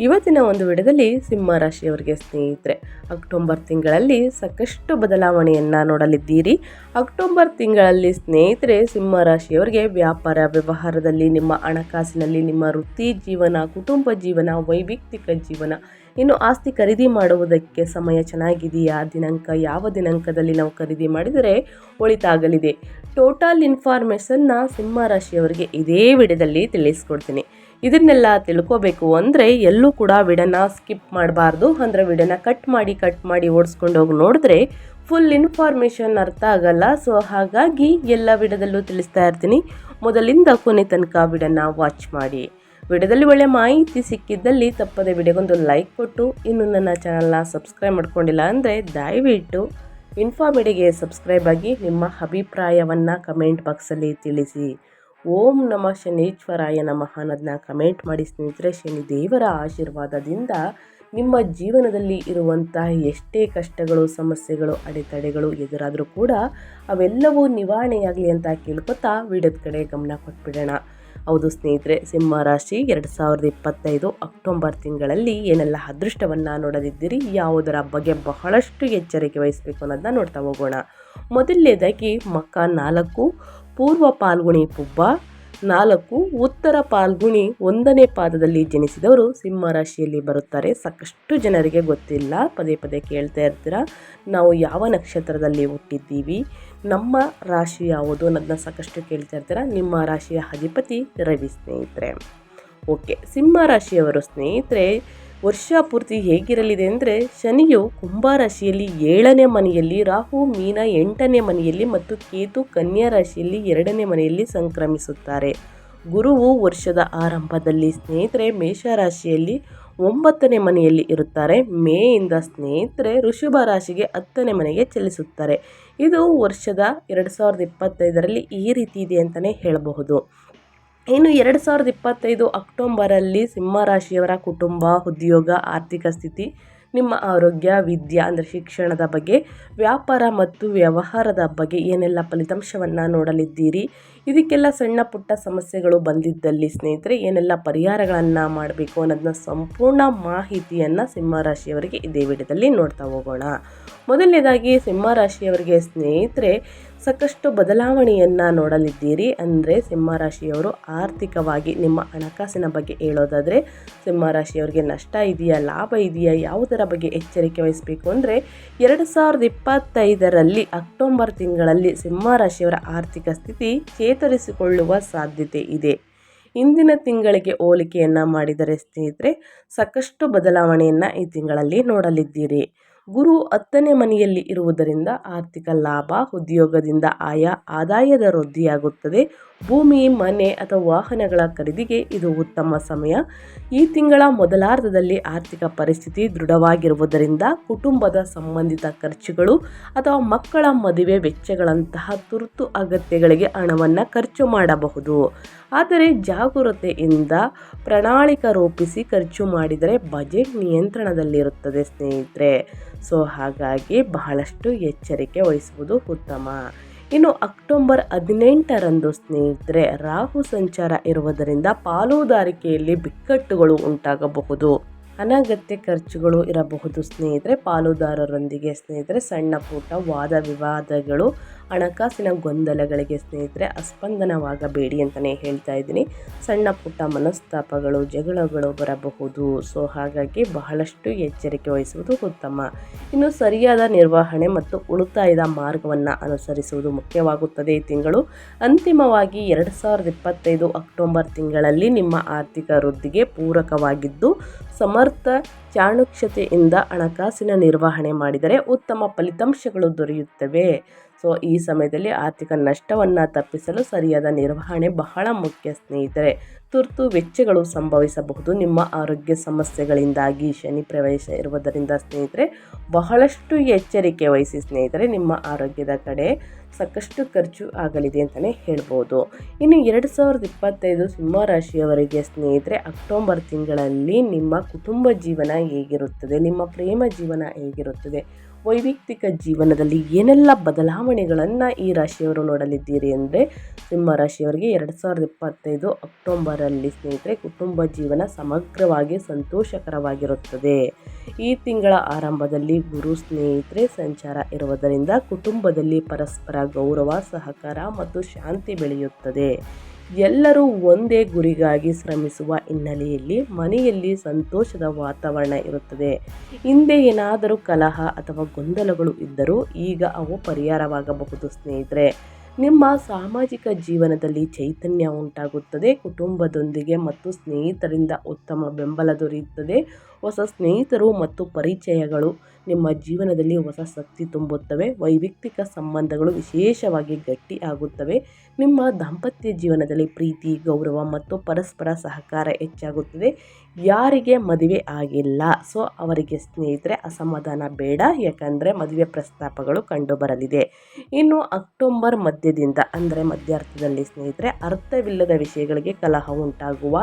ಇವತ್ತಿನ ಒಂದು ವಿಡಿಯೋದಲ್ಲಿ ಸಿಂಹ ರಾಶಿಯವರಿಗೆ ಸ್ನೇಹಿತರೆ, ಅಕ್ಟೋಬರ್ ತಿಂಗಳಲ್ಲಿ ಸಾಕಷ್ಟು ಬದಲಾವಣೆಯನ್ನು ನೋಡಲಿದ್ದೀರಿ. ಅಕ್ಟೋಬರ್ ತಿಂಗಳಲ್ಲಿ ಸ್ನೇಹಿತರೆ, ಸಿಂಹ ರಾಶಿಯವರಿಗೆ ವ್ಯಾಪಾರ, ವ್ಯವಹಾರದಲ್ಲಿ ನಿಮ್ಮ ಹಣಕಾಸಿನಲ್ಲಿ ನಿಮ್ಮ ವೃತ್ತಿ ಜೀವನ, ಕುಟುಂಬ ಜೀವನ, ವೈಯಕ್ತಿಕ ಜೀವನ, ಇನ್ನು ಆಸ್ತಿ ಖರೀದಿ ಮಾಡುವುದಕ್ಕೆ ಸಮಯ ಚೆನ್ನಾಗಿದೆಯಾ? ದಿನಾಂಕ ಯಾವ ದಿನಾಂಕದಲ್ಲಿ ನಾವು ಖರೀದಿ ಮಾಡಿದರೆ ಒಳಿತಾಗಲಿದೆ? ಟೋಟಲ್ ಇನ್ಫಾರ್ಮೇಷನ್ನ ಸಿಂಹ ರಾಶಿಯವರಿಗೆ ಇದೇ ವಿಡಿಯೋದಲ್ಲಿ ತಿಳಿಸ್ಕೊಡ್ತೀನಿ. ಇದನ್ನೆಲ್ಲ ತಿಳ್ಕೋಬೇಕು ಅಂದರೆ ಎಲ್ಲೂ ಕೂಡ ವಿಡನ ಸ್ಕಿಪ್ ಮಾಡಬಾರ್ದು. ಅಂದರೆ ವಿಡನ ಕಟ್ ಮಾಡಿ ಕಟ್ ಮಾಡಿ ಓಡಿಸ್ಕೊಂಡು ಹೋಗಿ ನೋಡಿದ್ರೆ ಫುಲ್ ಇನ್ಫಾರ್ಮೇಷನ್ ಅರ್ಥ ಆಗಲ್ಲ. ಸೊ ಹಾಗಾಗಿ ಎಲ್ಲ ವಿಡದಲ್ಲೂ ತಿಳಿಸ್ತಾ ಇರ್ತೀನಿ. ಮೊದಲಿಂದ ಕೊನೆ ತನಕ ವಿಡನ ವಾಚ್ ಮಾಡಿ. ವಿಡಿಯೋದಲ್ಲಿ ಒಳ್ಳೆ ಮಾಹಿತಿ ಸಿಕ್ಕಿದ್ದಲ್ಲಿ ತಪ್ಪದೆ ವಿಡಿಯೋಗೊಂದು ಲೈಕ್ ಕೊಟ್ಟು, ಇನ್ನು ನನ್ನ ಚಾನಲ್ನ ಸಬ್ಸ್ಕ್ರೈಬ್ ಮಾಡ್ಕೊಂಡಿಲ್ಲ ಅಂದರೆ ದಯವಿಟ್ಟು ಇನ್ಫಾಮಿಡಿಗೆ ಸಬ್ಸ್ಕ್ರೈಬ್ ಆಗಿ ನಿಮ್ಮ ಅಭಿಪ್ರಾಯವನ್ನು ಕಮೆಂಟ್ ಬಾಕ್ಸಲ್ಲಿ ತಿಳಿಸಿ. ಓಂ ನಮ ಶನೇಶ್ವರಾಯ ನಮಃ ಅನ್ನೋದನ್ನ ಕಮೆಂಟ್ ಮಾಡಿ ಸ್ನೇಹಿತರೆ ಶನಿ ದೇವರ ಆಶೀರ್ವಾದದಿಂದ ನಿಮ್ಮ ಜೀವನದಲ್ಲಿ ಇರುವಂತಹ ಎಷ್ಟೇ ಕಷ್ಟಗಳು, ಸಮಸ್ಯೆಗಳು, ಅಡೆತಡೆಗಳು ಎದುರಾದರೂ ಕೂಡ ಅವೆಲ್ಲವೂ ನಿವಾರಣೆಯಾಗಲಿ ಅಂತ ಕೇಳ್ಕೊತಾ ವಿಡಿಯೋದ ಕಡೆ ಗಮನ ಕೊಟ್ಬಿಡೋಣ. ಹೌದು ಸ್ನೇಹಿತರೆ ಸಿಂಹ ರಾಶಿ ಎರಡು ಸಾವಿರದ ಇಪ್ಪತ್ತೈದು ಅಕ್ಟೋಬರ್ ತಿಂಗಳಲ್ಲಿ ಏನೆಲ್ಲ ಅದೃಷ್ಟವನ್ನು ನೋಡದಿದ್ದೀರಿ, ಯಾವುದರ ಬಗ್ಗೆ ಬಹಳಷ್ಟು ಎಚ್ಚರಿಕೆ ವಹಿಸಬೇಕು ಅನ್ನೋದನ್ನ ನೋಡ್ತಾ ಹೋಗೋಣ. ಮೊದಲನೇದಾಗಿ ಮಕ್ಕ ನಾಲ್ಕು ಪೂರ್ವ ಪಾಲ್ಗುಣಿ ಪುಬ್ಬ, ನಾಲ್ಕು ಉತ್ತರ ಪಾಲ್ಗುಣಿ ಒಂದನೇ ಪಾದದಲ್ಲಿ ಜನಿಸಿದವರು ಸಿಂಹ ರಾಶಿಯಲ್ಲಿ ಬರುತ್ತಾರೆ. ಸಾಕಷ್ಟು ಜನರಿಗೆ ಗೊತ್ತಿಲ್ಲ. ಪದೇ ಪದೇ ಕೇಳ್ತಾ ಇರ್ತೀರ? ನಾವು ಯಾವ ನಕ್ಷತ್ರದಲ್ಲಿ ಹುಟ್ಟಿದ್ದೀವಿ? ನಮ್ಮ ರಾಶಿ ಯಾವುದು ಅನ್ನೋದನ್ನ ಸಾಕಷ್ಟು ಕೇಳ್ತಾ ಇರ್ತೀರ? ನಿಮ್ಮ ರಾಶಿಯ ಅಧಿಪತಿ ರವಿ ಸ್ನೇಹಿತರೆ. ಓಕೆ, ಸಿಂಹ ರಾಶಿಯವರು ಸ್ನೇಹಿತರೆ ವರ್ಷ ಪೂರ್ತಿ ಹೇಗಿರಲಿದೆ ಅಂದರೆ ಶನಿಯು ಕುಂಭ ರಾಶಿಯಲ್ಲಿ ಏಳನೇ ಮನೆಯಲ್ಲಿ, ರಾಹು ಮೀನ ಎಂಟನೇ ಮನೆಯಲ್ಲಿ ಮತ್ತು ಕೇತು ಕನ್ಯಾ ರಾಶಿಯಲ್ಲಿ ಎರಡನೇ ಮನೆಯಲ್ಲಿ ಸಂಕ್ರಮಿಸುತ್ತಾರೆ. ಗುರುವು ವರ್ಷದ ಆರಂಭದಲ್ಲಿ ಸ್ನೇಹಿತರೆ ಮೇಷರಾಶಿಯಲ್ಲಿ ಒಂಬತ್ತನೇ ಮನೆಯಲ್ಲಿ ಇರುತ್ತಾರೆ. ಮೇಯಿಂದ ಸ್ನೇಹಿತರೆ ಋಷಭ ರಾಶಿಗೆ ಹತ್ತನೇ ಮನೆಗೆ ಚಲಿಸುತ್ತಾರೆ. ಇದು ವರ್ಷದ ಎರಡು ಸಾವಿರದ ಇಪ್ಪತ್ತೈದರಲ್ಲಿ ಈ ರೀತಿ ಇದೆ ಅಂತಲೇ ಹೇಳಬಹುದು. ಇನ್ನು ಎರಡು ಸಾವಿರದ ಇಪ್ಪತ್ತೈದು ಅಕ್ಟೋಬರಲ್ಲಿ ಸಿಂಹರಾಶಿಯವರ ಕುಟುಂಬ, ಉದ್ಯೋಗ, ಆರ್ಥಿಕ ಸ್ಥಿತಿ, ನಿಮ್ಮ ಆರೋಗ್ಯ, ವಿದ್ಯೆ, ಅಂದರೆ ಶಿಕ್ಷಣದ ಬಗ್ಗೆ, ವ್ಯಾಪಾರ ಮತ್ತು ವ್ಯವಹಾರದ ಬಗ್ಗೆ ಏನೆಲ್ಲ ಫಲಿತಾಂಶವನ್ನು ನೋಡಲಿದ್ದೀರಿ? ಇದಕ್ಕೆಲ್ಲ ಸಣ್ಣ ಪುಟ್ಟ ಸಮಸ್ಯೆಗಳು ಬಂದಿದ್ದಲ್ಲಿ ಸ್ನೇಹಿತರೆ, ಏನೆಲ್ಲ ಪರಿಹಾರಗಳನ್ನು ಮಾಡಬೇಕು ಅನ್ನೋದನ್ನ ಸಂಪೂರ್ಣ ಮಾಹಿತಿಯನ್ನು ಸಿಂಹರಾಶಿಯವರಿಗೆ ಇದೇ ವಿಡಿಯೋದಲ್ಲಿ ನೋಡ್ತಾ ಹೋಗೋಣ. ಮೊದಲನೇದಾಗಿ, ಸಿಂಹರಾಶಿಯವರಿಗೆ ಸ್ನೇಹಿತರೆ, ಸಾಕಷ್ಟು ಬದಲಾವಣೆಯನ್ನು ನೋಡಲಿದ್ದೀರಿ ಅಂದರೆ ಸಿಂಹರಾಶಿಯವರು ಆರ್ಥಿಕವಾಗಿ ನಿಮ್ಮ ಹಣಕಾಸಿನ ಬಗ್ಗೆ ಹೇಳೋದಾದರೆ, ಸಿಂಹರಾಶಿಯವರಿಗೆ ನಷ್ಟ ಇದೆಯಾ, ಲಾಭ ಇದೆಯಾ, ಯಾವುದರ ಬಗ್ಗೆ ಎಚ್ಚರಿಕೆ ವಹಿಸಬೇಕು ಅಂದರೆ, ಎರಡು ಸಾವಿರದ ಇಪ್ಪತ್ತೈದರಲ್ಲಿ ಅಕ್ಟೋಬರ್ ತಿಂಗಳಲ್ಲಿ ಸಿಂಹರಾಶಿಯವರ ಆರ್ಥಿಕ ಸ್ಥಿತಿ ಚೇತರಿಸಿಕೊಳ್ಳುವ ಸಾಧ್ಯತೆ ಇದೆ. ಇಂದಿನ ತಿಂಗಳಿಗೆ ಹೋಲಿಕೆಯನ್ನು ಮಾಡಿದರೆ ಸ್ನೇಹಿತರೆ, ಸಾಕಷ್ಟು ಬದಲಾವಣೆಯನ್ನು ಈ ತಿಂಗಳಲ್ಲಿ ನೋಡಲಿದ್ದೀರಿ. ಗುರು ಹತ್ತನೇ ಮನೆಯಲ್ಲಿ ಇರುವುದರಿಂದ ಆರ್ಥಿಕ ಲಾಭ ಉದ್ಯೋಗದಿಂದ ಆಯಾ ಆದಾಯದ ವೃದ್ಧಿಯಾಗುತ್ತದೆ. ಭೂಮಿ, ಮನೆ ಅಥವಾ ವಾಹನಗಳ ಖರೀದಿಗೆ ಇದು ಉತ್ತಮ ಸಮಯ. ಈ ತಿಂಗಳ ಮೊದಲಾರ್ಧದಲ್ಲಿ ಆರ್ಥಿಕ ಪರಿಸ್ಥಿತಿ ದೃಢವಾಗಿರುವುದರಿಂದ ಕುಟುಂಬದ ಸಂಬಂಧಿತ ಖರ್ಚುಗಳು ಅಥವಾ ಮಕ್ಕಳ ಮದುವೆ ವೆಚ್ಚಗಳಂತಹ ತುರ್ತು ಅಗತ್ಯಗಳಿಗೆ ಹಣವನ್ನು ಖರ್ಚು ಮಾಡಬಹುದು. ಆದರೆ ಜಾಗರೂಕತೆಯಿಂದ ಪ್ರಣಾಳಿಕ ರೂಪಿಸಿ ಖರ್ಚು ಮಾಡಿದರೆ ಬಜೆಟ್ ನಿಯಂತ್ರಣದಲ್ಲಿರುತ್ತದೆ ಸ್ನೇಹಿತರೆ. ಸೊ, ಹಾಗಾಗಿ ಬಹಳಷ್ಟು ಎಚ್ಚರಿಕೆ ವಹಿಸುವುದು ಉತ್ತಮ. ಇನ್ನು ಅಕ್ಟೋಬರ್ ಹದಿನೆಂಟರಂದು ಸ್ನೇಹಿತರೆ ರಾಹು ಸಂಚಾರ ಇರುವುದರಿಂದ ಪಾಲುದಾರಿಕೆಯಲ್ಲಿ ಬಿಕ್ಕಟ್ಟುಗಳು ಉಂಟಾಗಬಹುದು. ಅನಗತ್ಯ ಖರ್ಚುಗಳು ಇರಬಹುದು. ಸ್ನೇಹಿತರೆ, ಪಾಲುದಾರರೊಂದಿಗೆ ಸ್ನೇಹಿತರೆ, ಸಣ್ಣ ಪುಟ್ಟ ವಾದ ವಿವಾದಗಳು, ಹಣಕಾಸಿನ ಗೊಂದಲಗಳಿಗೆ ಸ್ನೇಹಿತರೆ, ಅಸ್ಪಂದನವಾಗಬೇಡಿ ಅಂತಲೇ ಹೇಳ್ತಾ ಇದ್ದೀನಿ. ಸಣ್ಣ ಪುಟ್ಟ ಮನಸ್ತಾಪಗಳು, ಜಗಳಗಳು ಬರಬಹುದು. ಸೊ, ಹಾಗಾಗಿ ಬಹಳಷ್ಟು ಎಚ್ಚರಿಕೆ ವಹಿಸುವುದು ಉತ್ತಮ. ಇನ್ನು ಸರಿಯಾದ ನಿರ್ವಹಣೆ ಮತ್ತು ಉಳಿತಾಯದ ಮಾರ್ಗವನ್ನು ಅನುಸರಿಸುವುದು ಮುಖ್ಯವಾಗುತ್ತದೆ ಈ ತಿಂಗಳು. ಅಂತಿಮವಾಗಿ ಎರಡು ಸಾವಿರದ ಇಪ್ಪತ್ತೈದು ಅಕ್ಟೋಬರ್ ತಿಂಗಳಲ್ಲಿ ನಿಮ್ಮ ಆರ್ಥಿಕ ವೃದ್ಧಿಗೆ ಪೂರಕವಾಗಿದ್ದು ಸಮರ್ಥ ಚಾಣುಕ್ಷತೆಯಿಂದ ಹಣಕಾಸಿನ ನಿರ್ವಹಣೆ ಮಾಡಿದರೆ ಉತ್ತಮ ಫಲಿತಾಂಶಗಳು ದೊರೆಯುತ್ತವೆ. ಸೊ ಈ ಸಮಯದಲ್ಲಿ ಆರ್ಥಿಕ ನಷ್ಟವನ್ನು ತಪ್ಪಿಸಲು ಸರಿಯಾದ ನಿರ್ವಹಣೆ ಬಹಳ ಮುಖ್ಯ ಸ್ನೇಹಿತರೆ. ತುರ್ತು ವೆಚ್ಚಗಳು ಸಂಭವಿಸಬಹುದು. ನಿಮ್ಮ ಆರೋಗ್ಯ ಸಮಸ್ಯೆಗಳಿಂದಾಗಿ ಶನಿ ಪ್ರವೇಶ ಇರುವುದರಿಂದ ಸ್ನೇಹಿತರೆ, ಬಹಳಷ್ಟು ಎಚ್ಚರಿಕೆ ವಹಿಸಿ ಸ್ನೇಹಿತರೆ, ನಿಮ್ಮ ಆರೋಗ್ಯದ ಕಡೆ ಸಾಕಷ್ಟು ಖರ್ಚು ಆಗಲಿದೆ ಅಂತಲೇ ಹೇಳ್ಬೋದು. ಇನ್ನು ಎರಡು ಸಾವಿರದ ಇಪ್ಪತ್ತೈದು ಸಿಂಹರಾಶಿಯವರಿಗೆ ಸ್ನೇಹಿತರೆ, ಅಕ್ಟೋಬರ್ ತಿಂಗಳಲ್ಲಿ ನಿಮ್ಮ ಕುಟುಂಬ ಜೀವನ ಹೇಗಿರುತ್ತದೆ? ನಿಮ್ಮ ಪ್ರೇಮ ಜೀವನ ಹೇಗಿರುತ್ತದೆ? ವೈಯಕ್ತಿಕ ಜೀವನದಲ್ಲಿ ಏನೆಲ್ಲ ಬದಲಾವಣೆಗಳನ್ನು ಈ ರಾಶಿಯವರು ನೋಡಲಿದ್ದೀರಿ ಅಂದರೆ ಸಿಂಹ ರಾಶಿಯವರಿಗೆ ಎರಡು ಸಾವಿರದ ಇಪ್ಪತ್ತೈದು ಅಕ್ಟೋಬರಲ್ಲಿ ಸ್ನೇಹಿತರೆ ಕುಟುಂಬ ಜೀವನ ಸಮಗ್ರವಾಗಿ ಸಂತೋಷಕರವಾಗಿರುತ್ತದೆ. ಈ ತಿಂಗಳ ಆರಂಭದಲ್ಲಿ ಗುರು ಸ್ನೇಹಿತರೆ ಸಂಚಾರ ಇರುವುದರಿಂದ ಕುಟುಂಬದಲ್ಲಿ ಪರಸ್ಪರ ಗೌರವ, ಸಹಕಾರ ಮತ್ತು ಶಾಂತಿ ಬೆಳೆಯುತ್ತದೆ. ಎಲ್ಲರೂ ಒಂದೇ ಗುರಿಗಾಗಿ ಶ್ರಮಿಸುವ ಹಿನ್ನೆಲೆಯಲ್ಲಿ ಮನೆಯಲ್ಲಿ ಸಂತೋಷದ ವಾತಾವರಣ ಇರುತ್ತದೆ. ಹಿಂದೆ ಏನಾದರೂ ಕಲಹ ಅಥವಾ ಗೊಂದಲಗಳು ಇದ್ದರೂ ಈಗ ಅವು ಪರಿಹಾರವಾಗಬಹುದು ಸ್ನೇಹಿತರೆ. ನಿಮ್ಮ ಸಾಮಾಜಿಕ ಜೀವನದಲ್ಲಿ ಚೈತನ್ಯ ಉಂಟಾಗುತ್ತದೆ, ಕುಟುಂಬದೊಂದಿಗೆ ಮತ್ತು ಸ್ನೇಹಿತರಿಂದ ಉತ್ತಮ ಬೆಂಬಲ ದೊರೆಯುತ್ತದೆ. ಹೊಸ ಸ್ನೇಹಿತರು ಮತ್ತು ಪರಿಚಯಗಳು ನಿಮ್ಮ ಜೀವನದಲ್ಲಿ ಹೊಸ ಶಕ್ತಿ ತುಂಬುತ್ತವೆ, ವೈಯಕ್ತಿಕ ಸಂಬಂಧಗಳು ವಿಶೇಷವಾಗಿ ಗಟ್ಟಿ ಆಗುತ್ತವೆ. ನಿಮ್ಮ ದಾಂಪತ್ಯ ಜೀವನದಲ್ಲಿ ಪ್ರೀತಿ, ಗೌರವ ಮತ್ತು ಪರಸ್ಪರ ಸಹಕಾರ ಹೆಚ್ಚಾಗುತ್ತದೆ. ಯಾರಿಗೆ ಮದುವೆ ಆಗಿಲ್ಲ, ಸೊ ಅವರಿಗೆ ಸ್ನೇಹಿತರೆ ಅಸಮಾಧಾನ ಬೇಡ, ಯಾಕಂದರೆ ಮದುವೆ ಪ್ರಸ್ತಾಪಗಳು ಕಂಡುಬರಲಿದೆ. ಇನ್ನು ಅಕ್ಟೋಬರ್ ಮಧ್ಯದಿಂದ, ಅಂದರೆ ಮಧ್ಯಾರ್ಥದಲ್ಲಿ ಸ್ನೇಹಿತರೆ, ಅರ್ಥವಿಲ್ಲದ ವಿಷಯಗಳಿಗೆ ಕಲಹ ಉಂಟಾಗುವ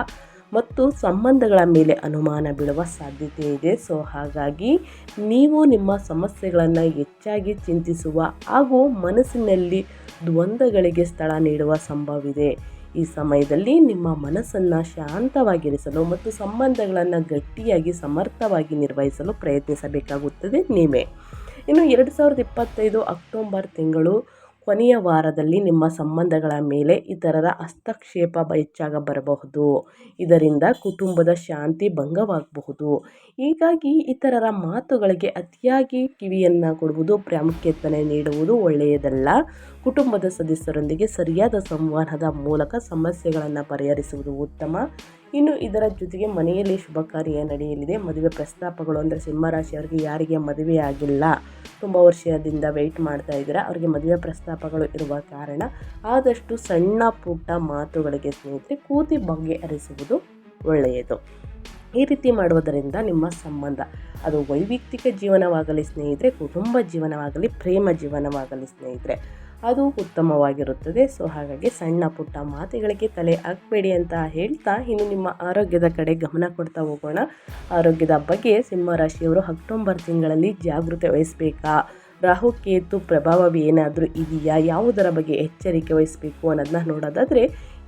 ಮತ್ತು ಸಂಬಂಧಗಳ ಮೇಲೆ ಅನುಮಾನ ಬೀಳುವ ಸಾಧ್ಯತೆ ಇದೆ. ಸೊ, ಹಾಗಾಗಿ ನೀವು ನಿಮ್ಮ ಸಮಸ್ಯೆಗಳನ್ನು ಹೆಚ್ಚಾಗಿ ಚಿಂತಿಸುವ ಹಾಗೂ ಮನಸ್ಸಿನಲ್ಲಿ ದ್ವಂದ್ವಗಳಿಗೆ ಸ್ಥಳ ನೀಡುವ ಸಂಭವವಿದೆ. ಈ ಸಮಯದಲ್ಲಿ ನಿಮ್ಮ ಮನಸ್ಸನ್ನು ಶಾಂತವಾಗಿರಿಸಲು ಮತ್ತು ಸಂಬಂಧಗಳನ್ನು ಗಟ್ಟಿಯಾಗಿ ಸಮರ್ಥವಾಗಿ ನಿರ್ವಹಿಸಲು ಪ್ರಯತ್ನಿಸಬೇಕಾಗುತ್ತದೆ. ನೀವೇ ಇನ್ನು, ಎರಡು ಸಾವಿರದ ಇಪ್ಪತ್ತೈದು ಅಕ್ಟೋಬರ್ ತಿಂಗಳು ಕೊನೆಯ ವಾರದಲ್ಲಿ ನಿಮ್ಮ ಸಂಬಂಧಗಳ ಮೇಲೆ ಇತರರ ಹಸ್ತಕ್ಷೇಪ ಹೆಚ್ಚಾಗ ಬರಬಹುದು. ಇದರಿಂದ ಕುಟುಂಬದ ಶಾಂತಿ ಭಂಗವಾಗಬಹುದು. ಹೀಗಾಗಿ ಇತರರ ಮಾತುಗಳಿಗೆ ಅತಿಯಾಗಿ ಕಿವಿಯನ್ನು ಕೊಡುವುದು ಪ್ರಾಮುಖ್ಯತೆ ನೀಡುವುದು ಒಳ್ಳೆಯದಲ್ಲ. ಕುಟುಂಬದ ಸದಸ್ಯರೊಂದಿಗೆ ಸರಿಯಾದ ಸಂವಹನದ ಮೂಲಕ ಸಮಸ್ಯೆಗಳನ್ನು ಪರಿಹರಿಸುವುದು ಉತ್ತಮ. ಇನ್ನು ಇದರ ಜೊತೆಗೆ ಮನೆಯಲ್ಲಿ ಶುಭ ಕಾರ್ಯ ನಡೆಯಲಿದೆ. ಮದುವೆ ಪ್ರಸ್ತಾಪಗಳು ಅಂದರೆ ಸಿಂಹರಾಶಿಯವರಿಗೆ ಯಾರಿಗೆ ಮದುವೆ ಆಗಿಲ್ಲ. ತುಂಬ ವರ್ಷದಿಂದ ವೆಯ್ಟ್ ಮಾಡ್ತಾ ಇದ್ದೀರಾ. ಅವರಿಗೆ ಮದುವೆ ಪ್ರಸ್ತಾಪಗಳು ಇರುವ ಕಾರಣ ಆದಷ್ಟು ಸಣ್ಣ ಪುಟ್ಟ ಮಾತುಗಳಿಗೆ ಸ್ನೇಹಿತರೆ ಕೂತಿ ಬಗ್ಗೆ ಅರಿಸುವುದು ಒಳ್ಳೆಯದು. ಈ ರೀತಿ ಮಾಡುವುದರಿಂದ ನಿಮ್ಮ ಸಂಬಂಧ, ಅದು ವೈಯಕ್ತಿಕ ಜೀವನವಾಗಲಿ ಸ್ನೇಹಿತರೆ, ಕುಟುಂಬ ಜೀವನವಾಗಲಿ, ಪ್ರೇಮ ಜೀವನವಾಗಲಿ ಸ್ನೇಹಿತರೆ. ಅದು ಉತ್ತಮವಾಗಿರುತ್ತದೆ. ಸೊ ಹಾಗಾಗಿ ಸಣ್ಣ ಪುಟ್ಟ ಮಾತುಗಳಿಗೆ ತಲೆ ಹಾಕಬೇಡಿ ಅಂತ ಹೇಳ್ತಾ ಇನ್ನು ನಿಮ್ಮ ಆರೋಗ್ಯದ ಕಡೆ ಗಮನ ಕೊಡ್ತಾ ಹೋಗೋಣ. ಆರೋಗ್ಯದ ಬಗ್ಗೆ ಸಿಂಹರಾಶಿಯವರು ಅಕ್ಟೋಬರ್ ತಿಂಗಳಲ್ಲಿ ಜಾಗೃತಿ ವಹಿಸಬೇಕಾ? ರಾಹುಕೇತು ಪ್ರಭಾವವೇನಾದರೂ ಇದೆಯಾ? ಯಾವುದರ ಬಗ್ಗೆ ಎಚ್ಚರಿಕೆ ವಹಿಸಬೇಕು ಅನ್ನೋದನ್ನ ನೋಡೋದಾದರೆ,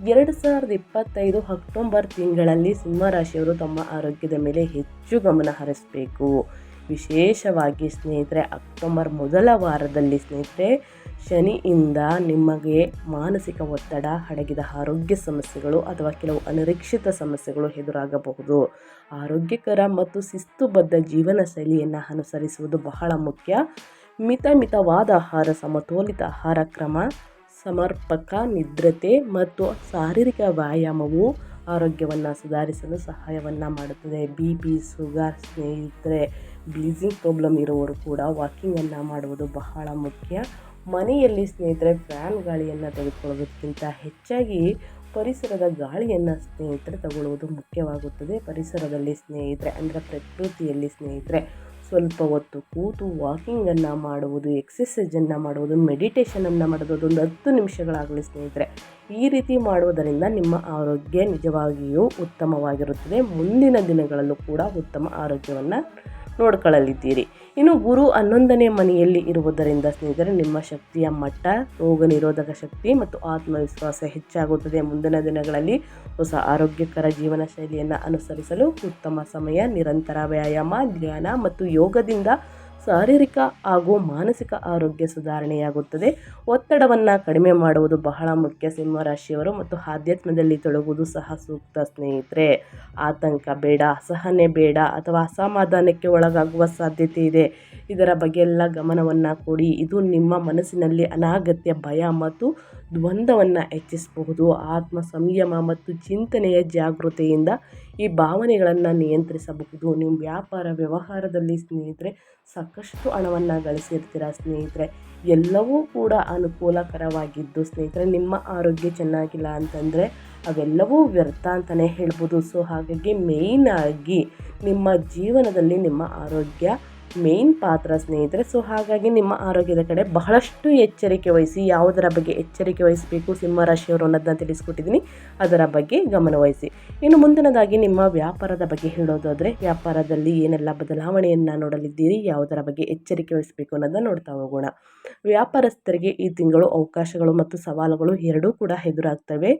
ಎರಡು ಸಾವಿರದ ಇಪ್ಪತ್ತೈದು ಅಕ್ಟೋಬರ್ ತಿಂಗಳಲ್ಲಿ ಸಿಂಹರಾಶಿಯವರು ತಮ್ಮ ಆರೋಗ್ಯದ ಮೇಲೆ ಹೆಚ್ಚು ಗಮನ ಹರಿಸಬೇಕು. ವಿಶೇಷವಾಗಿ ಸ್ನೇಹಿತರೆ, ಅಕ್ಟೋಬರ್ ಮೊದಲ ವಾರದಲ್ಲಿ ಸ್ನೇಹಿತರೆ, ಶನಿಯಿಂದ ನಿಮಗೆ ಮಾನಸಿಕ ಒತ್ತಡ ಅಡಗಿದ ಆರೋಗ್ಯ ಸಮಸ್ಯೆಗಳು ಅಥವಾ ಕೆಲವು ಅನಿರೀಕ್ಷಿತ ಸಮಸ್ಯೆಗಳು ಎದುರಾಗಬಹುದು. ಆರೋಗ್ಯಕರ ಮತ್ತು ಶಿಸ್ತುಬದ್ಧ ಜೀವನ ಶೈಲಿಯನ್ನು ಅನುಸರಿಸುವುದು ಬಹಳ ಮುಖ್ಯ. ಮಿತ ಮಿತವಾದ ಆಹಾರ, ಸಮತೋಲಿತ ಆಹಾರ, ಕ್ರಮ, ಸಮರ್ಪಕ ನಿದ್ರತೆ ಮತ್ತು ಶಾರೀರಿಕ ವ್ಯಾಯಾಮವು ಆರೋಗ್ಯವನ್ನು ಸುಧಾರಿಸಲು ಸಹಾಯವನ್ನು ಮಾಡುತ್ತದೆ. ಬಿ ಪಿ ಸುಗರ್ ಸ್ನೇಹಿತರೆ ಬ್ಲೀಸಿಂಗ್ ಪ್ರಾಬ್ಲಮ್ ಇರುವವರು ಕೂಡ ವಾಕಿಂಗನ್ನು ಮಾಡುವುದು ಬಹಳ ಮುಖ್ಯ. ಮನೆಯಲ್ಲಿ ಸ್ನೇಹಿತರೆ, ಫ್ಯಾನ್ ಗಾಳಿಯನ್ನು ತೆಗೆದುಕೊಳ್ಳೋದಕ್ಕಿಂತ ಹೆಚ್ಚಾಗಿ ಪರಿಸರದ ಗಾಳಿಯನ್ನು ಸ್ನೇಹಿತರೆ ತಗೊಳ್ಳುವುದು ಮುಖ್ಯವಾಗುತ್ತದೆ. ಪರಿಸರದಲ್ಲಿ ಸ್ನೇಹಿತರೆ ಅಂದರೆ ಪ್ರಕೃತಿಯಲ್ಲಿ ಸ್ನೇಹಿತರೆ ಸ್ವಲ್ಪ ಹೊತ್ತು ಕೂತು ವಾಕಿಂಗನ್ನು ಮಾಡುವುದು ಎಕ್ಸಸೈಸನ್ನು ಮಾಡುವುದು ಮೆಡಿಟೇಷನನ್ನು ಮಾಡೋದು ಒಂದು ಹತ್ತು ನಿಮಿಷಗಳಾಗಲಿ ಸ್ನೇಹಿತರೆ. ಈ ರೀತಿ ಮಾಡುವುದರಿಂದ ನಿಮ್ಮ ಆರೋಗ್ಯ ನಿಜವಾಗಿಯೂ ಉತ್ತಮವಾಗಿರುತ್ತದೆ. ಮುಂದಿನ ದಿನಗಳಲ್ಲೂ ಕೂಡ ಉತ್ತಮ ಆರೋಗ್ಯವನ್ನು ನೋಡ್ಕೊಳ್ಳಲಿದ್ದೀರಿ. ಇನ್ನು ಗುರು ಹನ್ನೊಂದನೇ ಮನೆಯಲ್ಲಿ ಇರುವುದರಿಂದ ಸ್ನೇಹಿತರೆ, ನಿಮ್ಮ ಶಕ್ತಿಯ ಮಟ್ಟ, ರೋಗ ನಿರೋಧಕ ಶಕ್ತಿ ಮತ್ತು ಆತ್ಮವಿಶ್ವಾಸ ಹೆಚ್ಚಾಗುತ್ತದೆ. ಮುಂದಿನ ದಿನಗಳಲ್ಲಿ ಹೊಸ ಆರೋಗ್ಯಕರ ಜೀವನ ಶೈಲಿಯನ್ನು ಅನುಸರಿಸಲು ಉತ್ತಮ ಸಮಯ, ನಿರಂತರ ವ್ಯಾಯಾಮ, ಧ್ಯಾನ ಮತ್ತು ಯೋಗದಿಂದ ಶಾರೀರಿಕ ಹಾಗೂ ಮಾನಸಿಕ ಆರೋಗ್ಯ ಸುಧಾರಣೆಯಾಗುತ್ತದೆ. ಒತ್ತಡವನ್ನು ಕಡಿಮೆ ಮಾಡುವುದು ಬಹಳ ಮುಖ್ಯ. ಸಿಂಹರಾಶಿಯವರು ಮತ್ತು ಆಧ್ಯಾತ್ಮದಲ್ಲಿ ತೊಡಗುವುದು ಸಹ ಸೂಕ್ತ ಸ್ನೇಹಿತರೆ. ಆತಂಕ ಬೇಡ ಅಸಹನೆ ಬೇಡ ಅಥವಾ ಅಸಮಾಧಾನಕ್ಕೆ ಒಳಗಾಗುವ ಸಾಧ್ಯತೆ ಇದೆ. ಇದರ ಬಗ್ಗೆ ಎಲ್ಲ ಗಮನವನ್ನು ಕೊಡಿ. ಇದು ನಿಮ್ಮ ಮನಸ್ಸಿನಲ್ಲಿ ಅನಾಗತ್ಯ ಭಯ ಮತ್ತು ದ್ವಂದ್ವವನ್ನು ಹೆಚ್ಚಿಸಬಹುದು. ಆತ್ಮ ಸಂಯಮ ಮತ್ತು ಚಿಂತನೆಯ ಜಾಗೃತೆಯಿಂದ ಈ ಭಾವನೆಗಳನ್ನು ನಿಯಂತ್ರಿಸಬಹುದು. ನಿಮ್ಮ ವ್ಯಾಪಾರ ವ್ಯವಹಾರದಲ್ಲಿ ಸ್ನೇಹಿತರೆ, ಸಾಕಷ್ಟು ಹಣವನ್ನು ಗಳಿಸಿರ್ತೀರ ಸ್ನೇಹಿತರೆ? ಎಲ್ಲವೂ ಕೂಡ ಅನುಕೂಲಕರವಾಗಿದ್ದು ಸ್ನೇಹಿತರೆ, ನಿಮ್ಮ ಆರೋಗ್ಯ ಚೆನ್ನಾಗಿಲ್ಲ ಅಂತಂದರೆ ಅವೆಲ್ಲವೂ ವ್ಯರ್ಥ ಅಂತಲೇ ಹೇಳ್ಬೋದು. ಸೊ ಹಾಗಾಗಿ ಮೇಯ್ನಾಗಿ ನಿಮ್ಮ ಜೀವನದಲ್ಲಿ ನಿಮ್ಮ ಆರೋಗ್ಯ ಮೇನ್ ಪಾತ್ರ ಸ್ನೇಹಿತರೆ. ಸೊ ಹಾಗಾಗಿ ನಿಮ್ಮ ಆರೋಗ್ಯದ ಕಡೆ ಬಹಳಷ್ಟು ಎಚ್ಚರಿಕೆ ವಹಿಸಿ, ಯಾವುದರ ಬಗ್ಗೆ ಎಚ್ಚರಿಕೆ ವಹಿಸಬೇಕು ಸಿಂಹರಾಶಿಯವರು ಅನ್ನೋದನ್ನ ತಿಳಿಸ್ಕೊಟ್ಟಿದ್ದೀನಿ. ಅದರ ಬಗ್ಗೆ ಗಮನವಹಿಸಿ ಇನ್ನು ಮುಂದಿನದಾಗಿ ನಿಮ್ಮ ವ್ಯಾಪಾರದ ಬಗ್ಗೆ ಹೇಳೋದಾದರೆ, ವ್ಯಾಪಾರದಲ್ಲಿ ಏನೆಲ್ಲ ಬದಲಾವಣೆಯನ್ನು ನೋಡಲಿದ್ದೀರಿ, ಯಾವುದರ ಬಗ್ಗೆ ಎಚ್ಚರಿಕೆ ವಹಿಸಬೇಕು ಅನ್ನೋದನ್ನ ನೋಡ್ತಾ ಹೋಗೋಣ. ವ್ಯಾಪಾರಸ್ಥರಿಗೆ ಈ ತಿಂಗಳು ಅವಕಾಶಗಳು ಮತ್ತು ಸವಾಲುಗಳು ಎರಡೂ ಕೂಡ ಎದುರಾಗ್ತವೆ.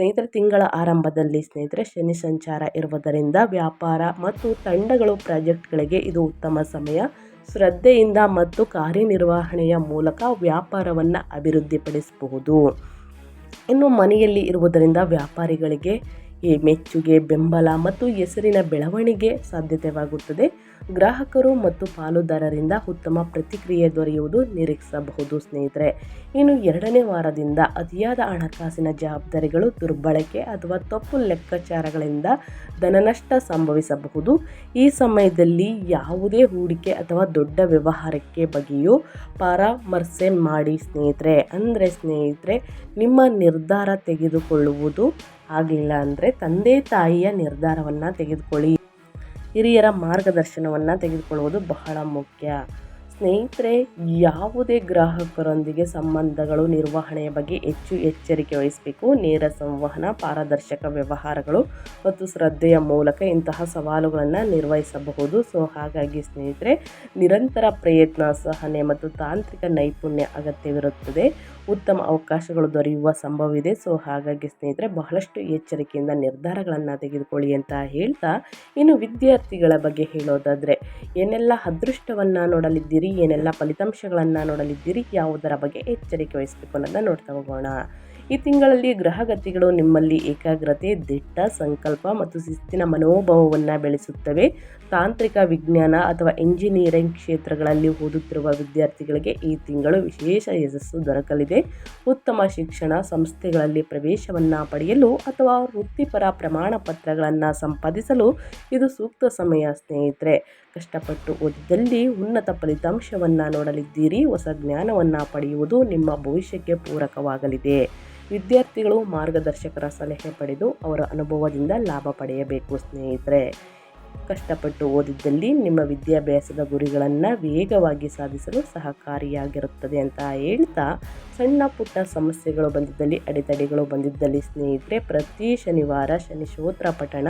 ಸ್ನೇಹಿತರೆ, ತಿಂಗಳ ಆರಂಭದಲ್ಲಿ ಸ್ನೇಹಿತರೆ, ಶನಿ ಸಂಚಾರ ಇರುವುದರಿಂದ ವ್ಯಾಪಾರ ಮತ್ತು ತಂಡಗಳು ಪ್ರಾಜೆಕ್ಟ್ಗಳಿಗೆ ಇದು ಉತ್ತಮ ಸಮಯ. ಶ್ರದ್ಧೆಯಿಂದ ಮತ್ತು ಕಾರ್ಯನಿರ್ವಹಣೆಯ ಮೂಲಕ ವ್ಯಾಪಾರವನ್ನು ಅಭಿವೃದ್ಧಿಪಡಿಸಬಹುದು. ಇನ್ನು ಮನೆಯಲ್ಲಿ ಇರುವುದರಿಂದ ವ್ಯಾಪಾರಿಗಳಿಗೆ ಈ ಮೆಚ್ಚುಗೆ, ಬೆಂಬಲ ಮತ್ತು ಹೆಸರಿನ ಬೆಳವಣಿಗೆ ಸಾಧ್ಯತೆವಾಗುತ್ತದೆ. ಗ್ರಾಹಕರು ಮತ್ತು ಪಾಲುದಾರರಿಂದ ಉತ್ತಮ ಪ್ರತಿಕ್ರಿಯೆ ದೊರೆಯುವುದು ನಿರೀಕ್ಷಿಸಬಹುದು, ಸ್ನೇಹಿತರೆ. ಇನ್ನು ಎರಡನೇ ವಾರದಿಂದ ಅತಿಯಾದ ಹಣಕಾಸಿನ ಜವಾಬ್ದಾರಿಗಳು, ದುರ್ಬಳಕೆ ಅಥವಾ ತಪ್ಪು ಲೆಕ್ಕಾಚಾರಗಳಿಂದ ಧನನಷ್ಟ ಸಂಭವಿಸಬಹುದು. ಈ ಸಮಯದಲ್ಲಿ ಯಾವುದೇ ಹೂಡಿಕೆ ಅಥವಾ ದೊಡ್ಡ ವ್ಯವಹಾರಕ್ಕೆ ಬಗೆಯೂ ಪರಾಮರ್ಶೆ ಮಾಡಿ, ಸ್ನೇಹಿತರೆ. ಅಂದರೆ, ಸ್ನೇಹಿತರೆ, ನಿಮ್ಮ ನಿರ್ಧಾರ ತೆಗೆದುಕೊಳ್ಳುವುದು ಆಗಲಿಲ್ಲ ಅಂದರೆ ತಂದೆ ತಾಯಿಯ ನಿರ್ಧಾರವನ್ನು ತೆಗೆದುಕೊಳ್ಳಿ. ಹಿರಿಯರ ಮಾರ್ಗದರ್ಶನವನ್ನು ತೆಗೆದುಕೊಳ್ಳುವುದು ಬಹಳ ಮುಖ್ಯ. ಸ್ನೇಹಿತರೆ, ಯಾವುದೇ ಗ್ರಾಹಕರೊಂದಿಗೆ ಸಂಬಂಧಗಳು ನಿರ್ವಹಣೆಯ ಬಗ್ಗೆ ಹೆಚ್ಚು ಎಚ್ಚರಿಕೆ ವಹಿಸಬೇಕು. ನೇರ ಸಂವಹನ, ಪಾರದರ್ಶಕ ವ್ಯವಹಾರಗಳು ಮತ್ತು ಶ್ರದ್ಧೆಯ ಮೂಲಕ ಇಂತಹ ಸವಾಲುಗಳನ್ನು ನಿರ್ವಹಿಸಬಹುದು. ಸೊ, ಹಾಗಾಗಿ ಸ್ನೇಹಿತರೆ, ನಿರಂತರ ಪ್ರಯತ್ನ ಸಹನೆ ಮತ್ತು ತಾಂತ್ರಿಕ ನೈಪುಣ್ಯ ಅಗತ್ಯವಿರುತ್ತದೆ. ಉತ್ತಮ ಅವಕಾಶಗಳು ದೊರೆಯುವ ಸಂಭವವಿದೆ. ಸೊ, ಹಾಗಾಗಿ ಸ್ನೇಹಿತರೆ, ಬಹಳಷ್ಟು ಎಚ್ಚರಿಕೆಯಿಂದ ನಿರ್ಧಾರಗಳನ್ನು ತೆಗೆದುಕೊಳ್ಳಿ ಅಂತ ಹೇಳ್ತಾ ಇನ್ನು ವಿದ್ಯಾರ್ಥಿಗಳ ಬಗ್ಗೆ ಹೇಳೋದಾದರೆ, ಏನೆಲ್ಲ ಅದೃಷ್ಟವನ್ನು ನೋಡಲಿದ್ದೀರಿ? ಏನೆಲ್ಲ ಫಲಿತಾಂಶಗಳನ್ನು ನೋಡಲಿದ್ದೀರಿ, ಯಾವುದರ ಬಗ್ಗೆ ಎಚ್ಚರಿಕೆ ವಹಿಸಬೇಕು ಅನ್ನೋದನ್ನು ನೋಡ್ತಾ ಹೋಗೋಣ. ಈ ತಿಂಗಳಲ್ಲಿ ಗ್ರಹಗತಿಗಳು ನಿಮ್ಮಲ್ಲಿ ಏಕಾಗ್ರತೆ, ದಿಟ್ಟ ಸಂಕಲ್ಪ ಮತ್ತು ಶಿಸ್ತಿನ ಮನೋಭಾವವನ್ನು ಬೆಳೆಸುತ್ತವೆ. ತಾಂತ್ರಿಕ ವಿಜ್ಞಾನ ಅಥವಾ ಇಂಜಿನಿಯರಿಂಗ್ ಕ್ಷೇತ್ರಗಳಲ್ಲಿ ಓದುತ್ತಿರುವ ವಿದ್ಯಾರ್ಥಿಗಳಿಗೆ ಈ ತಿಂಗಳು ವಿಶೇಷ ಯಶಸ್ಸು ದೊರಕಲಿದೆ. ಉತ್ತಮ ಶಿಕ್ಷಣ ಸಂಸ್ಥೆಗಳಲ್ಲಿ ಪ್ರವೇಶವನ್ನು ಪಡೆಯಲು ಅಥವಾ ವೃತ್ತಿಪರ ಪ್ರಮಾಣ ಪತ್ರಗಳನ್ನು ಸಂಪಾದಿಸಲು ಇದು ಸೂಕ್ತ ಸಮಯ, ಸ್ನೇಹಿತರೆ. ಕಷ್ಟಪಟ್ಟು ಓದಿದಲ್ಲಿ ಉನ್ನತ ಫಲಿತಾಂಶವನ್ನು ನೋಡಲಿದ್ದೀರಿ. ಹೊಸ ಜ್ಞಾನವನ್ನು ಪಡೆಯುವುದು ನಿಮ್ಮ ಭವಿಷ್ಯಕ್ಕೆ ಪೂರಕವಾಗಲಿದೆ. ವಿದ್ಯಾರ್ಥಿಗಳು ಮಾರ್ಗದರ್ಶಕರ ಸಲಹೆ ಪಡೆದು ಅವರ ಅನುಭವದಿಂದ ಲಾಭ ಪಡೆಯಬೇಕು ಸ್ನೇಹಿತರೆ. ಕಷ್ಟಪಟ್ಟು ಓದಿದ್ದಲ್ಲಿ ನಿಮ್ಮ ವಿದ್ಯಾಭ್ಯಾಸದ ಗುರಿಗಳನ್ನು ವೇಗವಾಗಿ ಸಾಧಿಸಲು ಸಹಕಾರಿಯಾಗಿರುತ್ತದೆ ಅಂತ ಹೇಳ್ತಾ, ಸಣ್ಣ ಪುಟ್ಟ ಸಮಸ್ಯೆಗಳು ಬಂದಿದ್ದಲ್ಲಿ, ಅಡೆತಡೆಗಳು ಬಂದಿದ್ದಲ್ಲಿ ಸ್ನೇಹಿತರೆ, ಪ್ರತಿ ಶನಿವಾರ ಶನಿ ಶೋತ್ರ ಪಠಣ,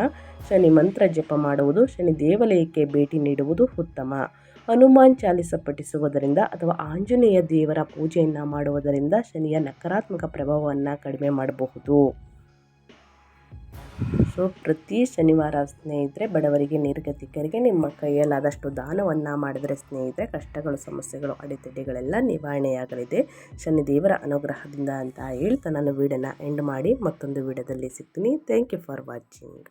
ಶನಿ ಮಂತ್ರ ಜಪ ಮಾಡುವುದು, ಶನಿ ದೇವಾಲಯಕ್ಕೆ ಭೇಟಿ ನೀಡುವುದು ಉತ್ತಮ. ಹನುಮಾನ್ ಚಾಲಿಸ ಪಠಿಸುವುದರಿಂದ ಅಥವಾ ಆಂಜನೇಯ ದೇವರ ಪೂಜೆಯನ್ನು ಮಾಡುವುದರಿಂದ ಶನಿಯ ನಕಾರಾತ್ಮಕ ಪ್ರಭಾವವನ್ನು ಕಡಿಮೆ ಮಾಡಬಹುದು. ಸೊ ಪ್ರತಿ ಶನಿವಾರ ಸ್ನೇಹಿತರೆ, ಬಡವರಿಗೆ ನಿರ್ಗತಿಕರಿಗೆ ನಿಮ್ಮ ಕೈಯಲ್ಲಾದಷ್ಟು ದಾನವನ್ನು ಮಾಡಿದರೆ ಸ್ನೇಹಿತರೆ, ಕಷ್ಟಗಳು, ಸಮಸ್ಯೆಗಳು, ಅಡೆತಡೆಗಳೆಲ್ಲ ನಿವಾರಣೆಯಾಗಲಿದೆ. ಶನಿದೇವರ ಅನುಗ್ರಹದಿಂದ ಅಂತ ಹೇಳ್ತಾ ನಾನು ವೀಡಿಯೋನ ಎಂಡ್ ಮಾಡಿ ಮತ್ತೊಂದು ವೀಡಿಯೋದಲ್ಲಿ ಸಿಗ್ತೀನಿ. Thank you for watching